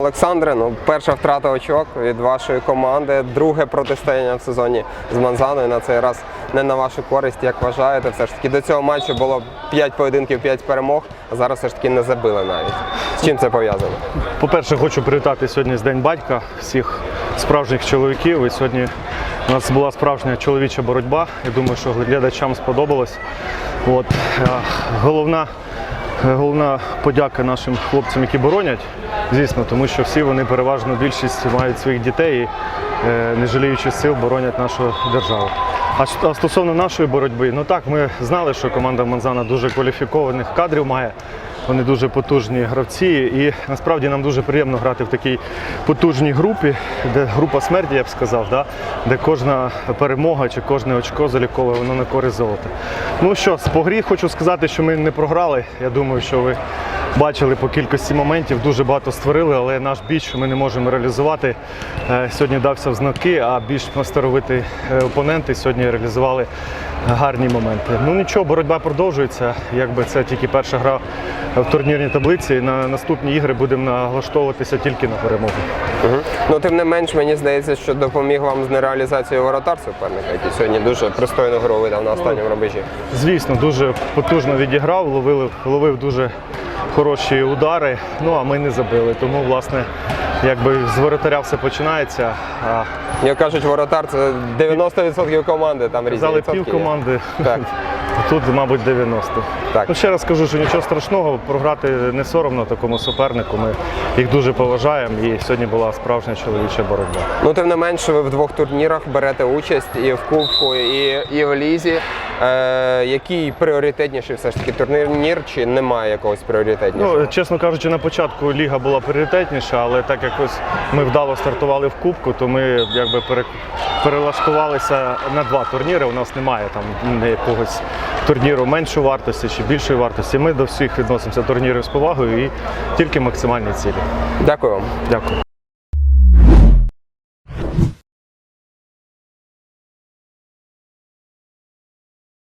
Олександре, ну перша втрата очок від вашої команди, друге протистояння в сезоні з Манзаною. На цей раз не на вашу користь. Як вважаєте, все ж таки до цього матчу було 5 поєдинків, 5 перемог, а зараз все ж таки не забили навіть. З чим це пов'язано? По-перше, хочу привітати сьогодні з День батька всіх справжніх чоловіків. І сьогодні у нас була справжня чоловіча боротьба. Я думаю, що глядачам сподобалось. От, е, головна, головна подяка нашим хлопцям, які боронять, звісно, тому що всі вони переважно більшість мають своїх дітей і е, не жаліючи сил боронять нашу державу. А стосовно нашої боротьби, ну так, ми знали, що команда Манзана дуже кваліфікованих кадрів має. Вони дуже потужні гравці, і насправді нам дуже приємно грати в такій потужній групі, де група смерті, я б сказав, да? де кожна перемога чи кожне очко залікове, воно на користь золота. Ну що, з по грі хочу сказати, що ми не програли. Я думаю, що ви бачили по кількості моментів, дуже багато створили, але наш що ми не можемо реалізувати, е, сьогодні дався в знаки, а більш мастеровиті е, опоненти сьогодні реалізували гарні моменти. Ну нічого, боротьба продовжується. Якби це тільки перша гра в турнірній таблиці. На наступні ігри будемо налаштовуватися тільки на перемогу. Угу. Ну тим не менш, мені здається, що допоміг вам з нереалізацією воротар суперника, який сьогодні дуже пристойну гру видав на останньому рубежі. Звісно, дуже потужно відіграв, ловив, ловив дуже хороші удари. Ну а ми не забили. Тому, власне, якби з воротаря все починається. А Як кажуть, воротар це 90% команди, там різні відсотки пів команди. Так. Тут, мабуть, 90. Так. Ну, ще раз кажу, що нічого страшного, програти не соромно такому супернику. Ми їх дуже поважаємо і сьогодні була справжня чоловіча боротьба. Ну, тим не менше, ви в двох турнірах берете участь і в Кубку, і, і в Лізі. Е, який пріоритетніший все ж таки турнір, чи немає якогось пріоритетнішого? Ну, чесно кажучи, на початку ліга була пріоритетніша, але так як ось ми вдало стартували в Кубку, то ми якби пере- перелаштувалися на два турніри. У нас немає там якогось турніру меншої вартості чи більшої вартості. Ми до всіх відносимося турнірів з повагою і тільки максимальні цілі. Дякую вам. Дякую.